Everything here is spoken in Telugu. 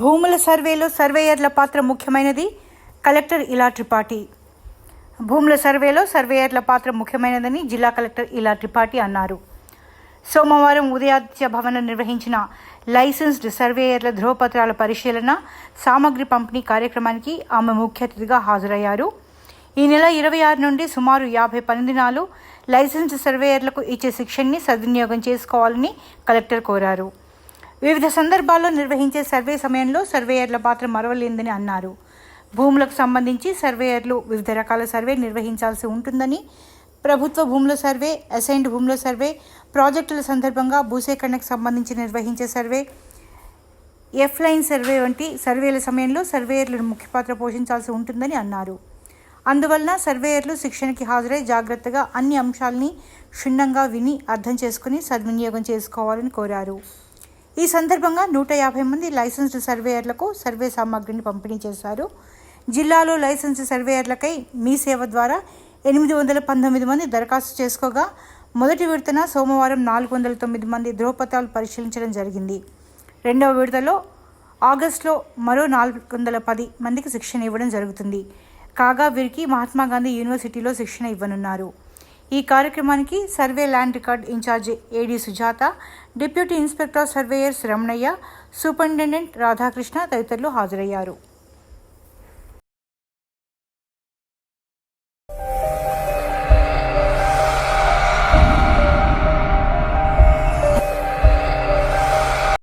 భూముల సర్వేలో సర్వేయర్ల పాత్ర ముఖ్యమైనది కలెక్టర్ ఇలా త్రిపాఠి. భూముల సర్వేలో సర్వేయర్ల పాత్ర ముఖ్యమైనదని జిల్లా కలెక్టర్ ఇలా త్రిపాఠి అన్నారు. సోమవారం ఉదయాదిత్య భవనం నిర్వహించిన లైసెన్స్డ్ సర్వేయర్ల ధ్రువపత్రాల పరిశీలన సామగ్రి పంపిణీ కార్యక్రమానికి ఆమె ముఖ్య అతిథిగా హాజరయ్యారు. ఈ నెల ఇరవై ఆరు నుండి సుమారు యాభై పని దినాలు లైసెన్స్డ్ సర్వేయర్లకు ఇచ్చే శిక్షణని సద్వినియోగం చేసుకోవాలని కలెక్టర్ కోరారు. వివిధ సందర్భాల్లో నిర్వహించే సర్వే సమయంలో సర్వేయర్ల పాత్ర మరవలేందని అన్నారు. భూములకు సంబంధించి సర్వేయర్లు వివిధ రకాల సర్వే నిర్వహించాల్సి ఉంటుందని ప్రభుత్వ భూముల సర్వే అసైన్డ్ భూముల సర్వే ప్రాజెక్టుల సందర్భంగా భూసేకరణకు సంబంధించి నిర్వహించే సర్వే ఎఫ్ లైన్ సర్వే వంటి సర్వేల సమయంలో సర్వేయర్లు ముఖ్య పాత్ర పోషించాల్సి ఉంటుందని అన్నారు. అందువలన సర్వేయర్లు శిక్షణకి హాజరై జాగ్రత్తగా అన్ని అంశాలని క్షుణ్ణంగా విని అర్థం చేసుకుని సద్వినియోగం చేసుకోవాలని కోరారు. ఈ సందర్భంగా నూట యాభై మంది లైసెన్స్డ్ సర్వేయర్లకు సర్వే సామాగ్రిని పంపిణీ చేశారు. జిల్లాలో లైసెన్స్ సర్వేయర్లకై మీ సేవ ద్వారా ఎనిమిది వందల పంతొమ్మిది మంది దరఖాస్తు చేసుకోగా మొదటి విడతన సోమవారం నాలుగు వందల తొమ్మిది మంది ధ్రువపత్రాలు పరిశీలించడం జరిగింది. రెండవ విడతలో ఆగస్టులో మరో నాలుగు వందల పది మందికి శిక్షణ ఇవ్వడం జరుగుతుంది. కాగా వీరికి మహాత్మా గాంధీ యూనివర్సిటీలో శిక్షణ ఇవ్వనున్నారు. ఈ కార్యక్రమానికి survey land record incharge A D Sujatha deputy inspector surveyors Ramanaiah superintendent Radhakrishna తదితరులు హాజరయ్యారు.